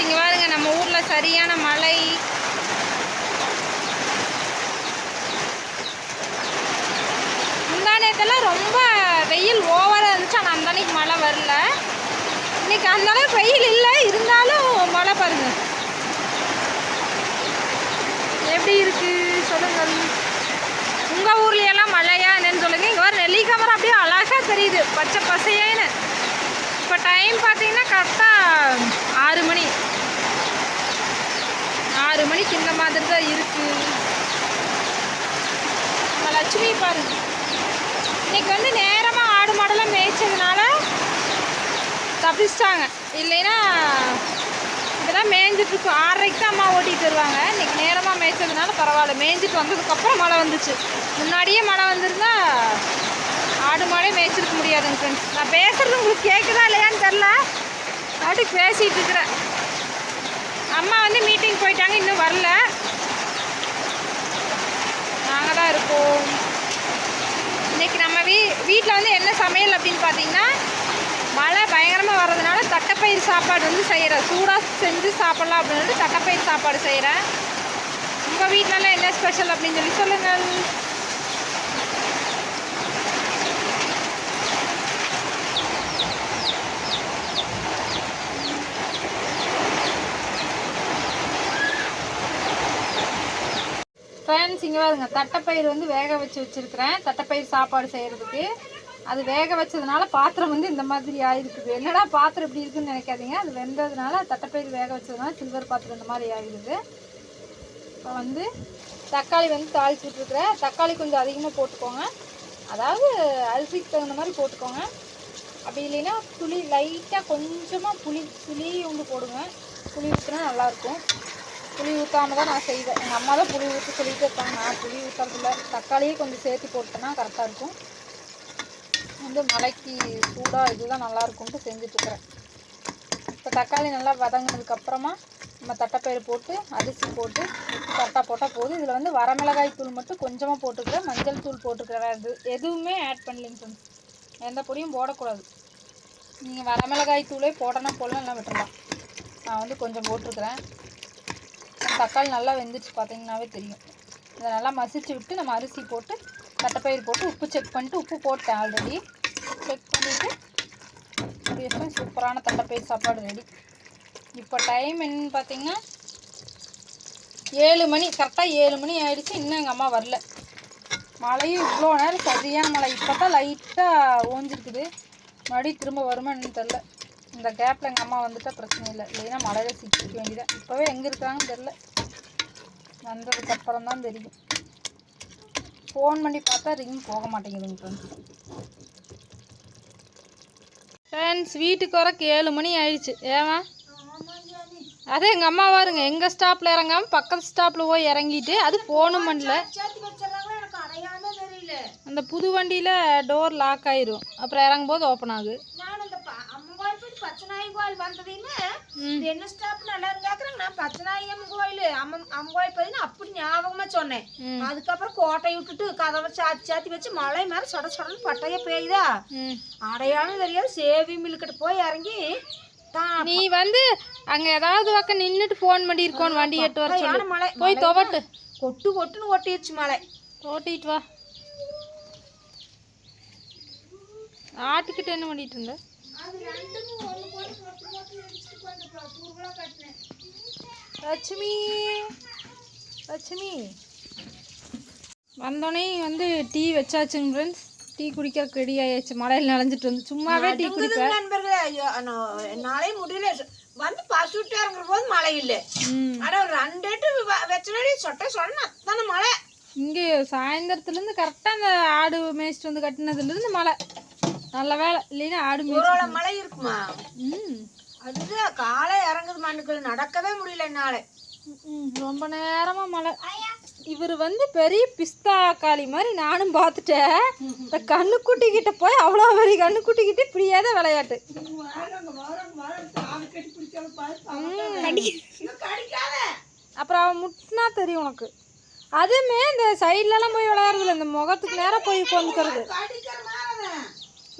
Friends இங்கே பாருங்க நம்ம ஊரில் சரியான மழை. முந்தானத்தெல்லாம் ரொம்ப வெயில் ஓவராக இருந்துச்சு ஆனால் அந்த அன்னைக்கு மழை வரல. இன்னைக்கு அந்தளவுக்கு வெயில் இல்லை இருந்தாலும் மழை பாருங்க. எப்படி இருக்கு? சொல்லுங்கள். உங்கள் ஊர்லையெல்லாம் மழையா என்னன்னு சொல்லுங்கள் இங்கே வர நெல்லிக்காய் அப்படியே அழகாக தெரியுது. பச்சை பசையேன்னு இப்போ டைம் பார்த்தீங்கன்னா கரெக்டாக ஆறு மணி ஆறு மணிக்கு இந்த மாதிரி தான் இருக்கு நம்ம லட்சுமி பாருங்க. இன்னைக்கு வந்து நேரமாக ஆடு மாடெல்லாம் மேய்ச்சதுனால தப்பிச்சிட்டாங்க. இல்லைன்னா இதெல்லாம் மேய்ஞ்சிட்டு இருக்கும் ஆறரைக்கு தான் அம்மா ஓட்டிகிட்டு வருவாங்க. இன்னைக்கு நேரமாக மேய்ச்சதுனால பரவாயில்ல. மேய்ஞ்சிட்டு வந்ததுக்கப்புறம் மழை வந்துச்சு. முன்னாடியே மழை வந்திருந்தா ஆடு மாடே மேய்ச்சிருக்க முடியாதுங்க ஃப்ரெண்ட்ஸ் நான் பேசுறது உங்களுக்கு கேட்குதா இல்லையான்னு தெரில அப்படி பேசிகிட்டு இருக்கிறேன். அம்மா வந்து மீட்டிங் போயிட்டாங்க. இன்னும் வரல. நாங்கள் தான் இருக்கோம். இன்றைக்கி நம்ம வீ வீட்டில் வந்து என்ன சமையல் அப்படின்னு பார்த்தீங்கன்னா மழை பயங்கரமாக வர்றதுனால தட்டைப்பயிர் சாப்பாடு வந்து செய்கிறேன் சூடாக செஞ்சு சாப்பிட்லாம் அப்படின்னு சொல்லிட்டு தட்டைப்பயிர் சாப்பாடு செய்கிறேன் உங்கள் வீட்டிலலாம் என்ன ஸ்பெஷல் அப்படின்னு சொல்லி சொல்லுங்கள். ஃப்ரெண்ட்ஸ் இங்கே பாருங்க. தட்டைப்பயிர் வந்து வேக வச்சு வச்சுருக்கிறேன். தட்டைப்பயிர் சாப்பாடு செய்கிறதுக்கு அது வேக வச்சதுனால பாத்திரம் வந்து இந்த மாதிரி ஆகிருக்குது என்னடா பாத்திரம் இப்படி இருக்குன்னு நினைக்காதீங்க. அது வெந்ததுனால தட்டைப்பயிர் வேக வச்சதுனால சில்வர் பாத்திரம் இந்த மாதிரி ஆகிடுது இப்போ வந்து தக்காளி வந்து தாளிச்சுட்ருக்குறேன் தக்காளி கொஞ்சம் அதிகமாக போட்டுக்கோங்க. அதாவது அரிசிக்கு தகுந்த மாதிரி போட்டுக்கோங்க. அப்படி இல்லைன்னா புளி லைட்டாக கொஞ்சமாக புளி புளி ஒன்று போடுங்க. புளி ஊற்றினா நல்லாயிருக்கும் புளி ஊற்றாம தான் நான் செய்வேன். எங்கள் அம்மா தான் புளி ஊற்றி சொல்லிட்டு இருப்பாங்க. நான் புளி ஊற்றுறதில்ல தக்காளியே கொஞ்சம் சேர்த்து போட்டேன்னா கரெக்டாக இருக்கும். வந்து மலைக்கு சூடாக இதுதான் நல்லாயிருக்கும்ட்டு செஞ்சுட்ருக்குறேன் இப்போ தக்காளி நல்லா வதங்கினதுக்கப்புறமா நம்ம தட்டைப்பயிறு போட்டு அரிசி போட்டு கரெக்டாக போட்டால் போதும். இதில் வந்து வரமிளகாய் தூள் மட்டும் கொஞ்சமாக போட்டுக்கிறேன். மஞ்சள் தூள் போட்டுக்கிறேன். அது எதுவுமே ஆட் பண்ணலைங்க ஃப்ரெண்ட்ஸ் எந்த பொடியும் போடக்கூடாது. நீங்கள் வரமிளகாய் தூளே போடணும் போடலாம் எல்லாம் விட்டுறலாம். நான் வந்து கொஞ்சம் போட்டிருக்கிறேன். தக்காளி நல்லா வெந்துச்சு பார்த்தீங்கன்னாவே தெரியும். இதை நல்லா மசிச்சு விட்டு நம்ம அரிசி போட்டு தட்டைப்பயிர் போட்டு உப்பு செக் பண்ணிட்டு உப்பு போட்டேன் ஆல்ரெடி செக் பண்ணிவிட்டு பேசுகிறேன் சூப்பரான தட்டைப்பயிர் சாப்பாடு ரெடி இப்போ டைம் என்னன்னு பார்த்தீங்கன்னா ஏழு மணி கரெக்டாக ஏழு மணி ஆயிடுச்சு. இன்னும் எங்கள் அம்மா வரல. மழையும் இவ்வளோ நேரம் சரியான மழை. இப்போ தான் லைட்டாக ஓஞ்சிருக்குது. மறுபடியும் திரும்ப வருமா என்னன்னு தெரில இந்த கேப்பில் எங்கள் அம்மா வந்துட்டால் பிரச்சனை இல்லை. இல்லைன்னா மழையில சிக்கிக்க வேண்டியதான் இப்போவே எங்கே இருக்கிறாங்கன்னு தெரில வந்ததுக்கு அப்புறம் தான் தெரியும். ஃபோன் பண்ணி பார்த்தா ரிங் போக மாட்டேங்குதுங்க ஃப்ரெண்ட்ஸ் ஃப்ரெண்ட்ஸ் வீட்டுக்கு வரக்கு ஏழு மணி ஆயிடுச்சு. ஏவா அதே எங்கள் அம்மா பாருங்க எங்கள் ஸ்டாப்பில் இறங்காமல் பக்கத்து ஸ்டாப்பில் போய் இறங்கிட்டு அது ஃபோனும் பண்ணல. அந்த புது வண்டியில் டோர் லாக் ஆயிரும். அப்புறம் இறங்கும்போது ஓப்பன் ஆகுது நான் அந்த ப- அம்மன் பச்சநாயகி கோயில். இது என்ன ஸ்டாப் நல்லா இருக்காக்குறேன் நான் பச்சநாயகி அம்மன் கோயில் அம்மன் அம்மன் கோயில் பார்த்தீங்கன்னா அப்படி ஞாபகமா சொன்னேன். அதுக்கப்புறம் கோட்டை விட்டுட்டு கதவை சாத்தி சாத்தி வச்சு மழை மேல சொட சொடன்னு பட்டையா பெய்யுதா? அடையாளம் தெரியாது. சேவி மில்லுக்கிட்ட போய் இறங்கி நீ வந்து அங்க ஏதாவது பக்கம் நின்னுட்டு ஃபோன் பண்ணியிருக்கோன்னு வண்டி எட்டு வர சொல்லு. மழை போய் துவட்டு. கொட்டு கொட்டுன்னு கொட்டிடுச்சு மழை ஓட்டிட்டு வா. ஆட்டுக்கிட்ட என்ன பண்ணிட்டு இருந்த? லட்சுமி லட்சுமி. வந்தோடனே வந்து டீ வச்சாச்சுங்க ஃப்ரெண்ட்ஸ் டீ குடிக்கிறதுக்கு ரெடி ஆயாச்சு. மழையில் நனைஞ்சிட்டு வந்து சும்மாவே டீ குடிப்பேன். நண்பர்களே. ஐயோ என்னாலே முடியல. வந்து பசு விட்டு இறங்குற போது மழை இல்லை. ம். ஆனா ஒரு ரெண்டு வச்சனடி சொட்ட சொடன்னு அத்தனை மழை. இங்கே சாயந்தரத்துலேருந்து கரெக்டாக அந்த ஆடு மேய்ச்சிட்டு வந்து கட்டினதுலேருந்து மழை. நல்ல வேலை. இல்லைன்னா ஆடு ஊரோட மழை இருக்குமா? ம். அதுதான் காலை இறங்குது மண்ணுக்குள்ள. நடக்கவே முடியல என்னால. ரொம்ப நேரமா மழை. இவர் வந்து பெரிய பிஸ்தா காளி மாதிரி நானும் பார்த்துட்டேன். இந்த கண்ணுக்குட்டி கிட்ட போய் அவ்வளோ பெரிய கண்ணுக்குட்டி கிட்ட இப்படியே தான் விளையாட்டு. அப்புறம் அவன் முட்டினா தெரியும் உனக்கு. அதுவுமே இந்த சைட்லலாம் போய் விளையாடுறதில்ல. இந்த முகத்துக்கு நேராக போய் உட்காந்துக்கிறது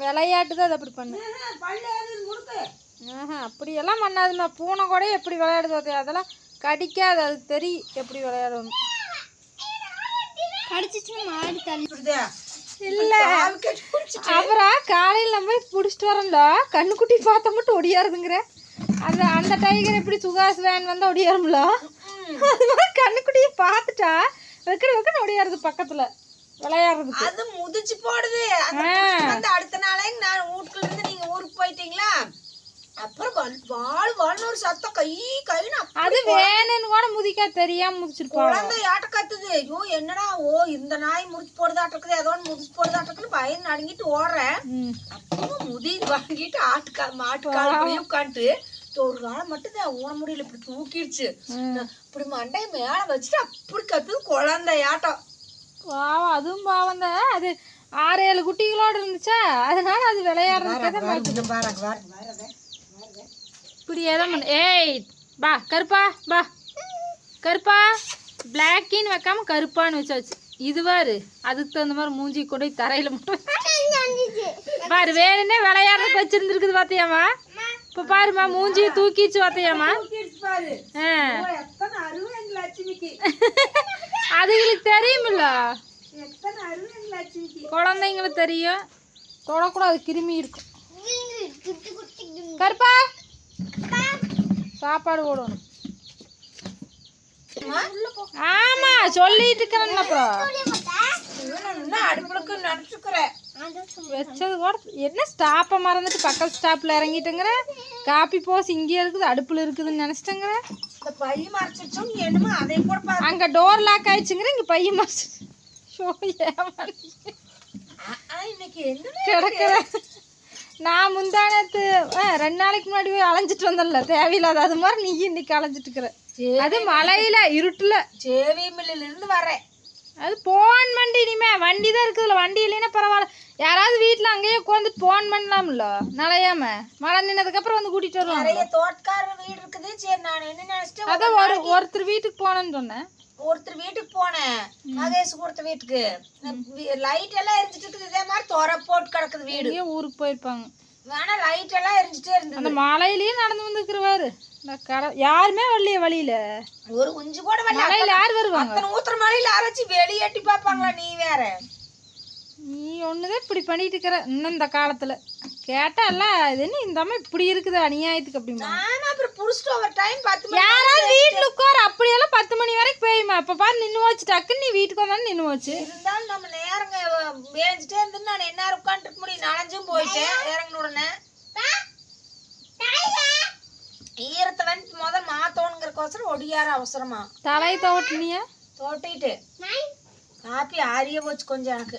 விளையாட்டு தான் அது அப்படி பண்ணு. பல்லு அது முடுக்கு ஆஹா அப்படியெல்லாம் பண்ணாதும்மா பூனை கூட எப்படி விளையாடுது? அதெல்லாம் கடிக்காது. அது தெரியும் எப்படி விளையாடணும் கடிச்சிச்சுன்னா மாடி தள்ளி இல்ல. அப்புறம் காலையில் நம்ம போய் பிடிச்சிட்டு வரோம்ல? கண்ணுக்குட்டி பார்த்த மட்டும் ஒடியாருதுங்கிற. அந்த அந்த டைகர் எப்படி சுகாஸ் வேன் வந்து ஒடியாரும்ல? அது மாதிரி கண்ணுக்குட்டியை பார்த்துட்டா வைக்கிற வைக்கிற ஒடியாருது பக்கத்துல. விளையாடுறதுக்கு. அது முதிச்சு போடுது. அந்த அடுத்த நாளே நான் வீட்டுக்குள்ள இருந்து நீங்க ஊருக்கு போயிட்டீங்களா? அப்புறம் வாழ் வாழ்னு ஒரு சத்தம் கை கைன்னு அது வேணும்னு கூட முதிக்கா தெரியாம முதிச்சிருப்பாங்க குழந்தை ஆட்ட கத்துது. ஐயோ என்னடா ஓ இந்த நாய் முடிச்சு போடுதாட்டிருக்குது ஏதோ ஒன்று முடிச்சு போடுதாட்டிருக்குன்னு பயந்து நடுங்கிட்டு ஓடுறேன். அப்பவும் முதி வாங்கிட்டு ஆட்டுக்கா மாட்டுக்கால் இப்படியே உட்காந்துட்டு ஒரு காலம் மட்டும் தான் ஊன முடியல இப்படி தூக்கிடுச்சு. இப்படி மண்டைய மேல வச்சுட்டு அப்படி கத்துது குழந்தையாட்டம் பாவம் அதுவும் பாவம் தான். அது ஆறு ஏழு குட்டிகளோட இருந்துச்சா? அதனால அது விளையாடுறதுக்காக மாட்டுது இப்படி ஏதாவது பண்ண. ஏய் பா கருப்பா பா. கருப்பா பிளாக்கின்னு வைக்காம கருப்பான்னு வச்சாச்சு. இது பாரு அதுக்கு தகுந்த மாதிரி மூஞ்சி கொண்டு தரையில மட்டும் பாரு வேணுன்னே விளையாடுறதுக்கு வச்சிருந்துருக்குது பாத்தியாமா இப்ப பாருமா மூஞ்சியை தூக்கிச்சு பாத்தியாமா பாரு. ஆ. அதுகளுக்கு தெரியுமில்ல. குழந்தைங்களுக்கு தெரியும். தொடக்கூடாது கிருமி இருக்கும். கருப்பா. சாப்பாடு போடணும். ஆமா சொல்லிட்டு இருக்கிறேன் அப்புறம். வச்சது கூட என்ன ஸ்டாப்பை மறந்துட்டு பக்கத்து ஸ்டாப்ல இறங்கிட்டுங்கிற? காப்பி போஸ் இங்கே இருக்குது அடுப்புல இருக்குதுன்னு நினைச்சிட்டேங்கிற? இந்த பை மறைச்சிச்சோம் என்னமோ அதை கூட பாரு. அங்க டோர் லாக் ஆயிடுச்சுங்கிற இங்க பையன் மாசு ஷோ இன்னைக்கு என்ன கிடக்குற. நான் முந்தானத்து ரெண்டு நாளைக்கு முன்னாடி போய் அலைஞ்சிட்டு வந்தேன்ல தேவையில்லாத அது மாதிரி நீ இன்னைக்கு அலைஞ்சிட்டு இருக்கிற. அது மழையில இருட்டுல. ஜேவி மில்லில இருந்து வரேன் அது போன் வண்டி இனிமே வண்டி தான் இருக்குதுல்ல வண்டி இல்லைன்னா பரவாயில்ல. யாராவது வீட்டில் அங்கேயே உட்காந்துட்டு போன் பண்ணலாம்ல நலையாம மழை நின்னதுக்கப்புறம் வந்து கூட்டிட்டு வருவாங்க நிறைய தோட்டக்காரர் வீடு இருக்குது. சரி நான் என்ன நினைச்சிட்டேன்? அதான் ஒரு ஒருத்தர் வீட்டுக்கு போனேன்னு சொன்னேன். ஒருத்தர் வீட்டுக்கு போனேன். மகேஷ் கொடுத்த வீட்டுக்கு. லைட் எல்லாம் எரிஞ்சிட்டு இருக்குது. இதே மாதிரி தொர போட்டு கிடக்குது வீடு. ஊருக்கு போயிருப்பாங்க. வேணா லைட் எல்லாம் எரிஞ்சிட்டே இருந்தது. அந்த மழையிலயே நடந்து வந்துருக்குறவாரு. இந்த கடை யாருமே வரலையே வழியில. ஒரு குஞ்சு கூட வரல. மழையில யார் வருவாங்க? அத்தனை ஊத்துற மழையில அரைச்சி வெளியேட்டி பாப்பாங்களா நீ வேற? நீ ஒண்ணுதான் இப்படி பண்ணிட்டு இருக்கிற இன்னும் இந்த காலத்துல. கேட்டா இல்ல இது என்ன இந்த அம்மா இப்படி இருக்குது அநியாயத்துக்கு அப்படிமா நானும் அப்புறம் புடிச்சிட்டு ஒரு டைம் பத்து மணி யாராவது வீட்டுல உட்கார அப்படியெல்லாம் பத்து மணி வரைக்கும் பெய்யுமா இப்ப பாரு நின்னு வச்சு டக்குன்னு நீ வீட்டுக்கு வந்தாலும் நின்னு வச்சு இருந்தாலும் நம்ம நேரங்க வேஞ்சிட்டே இருந்து நான் என்ன உட்காந்துருக்க முடியும்? நனைஞ்சும் போயிட்டேன். மாத்தோணுங்கிறக்கோசரம் ஒடியார அவசரமா. தலை தோட்டனியா தோட்டிட்டு காப்பி ஆரிய போச்சு கொஞ்சம் எனக்கு.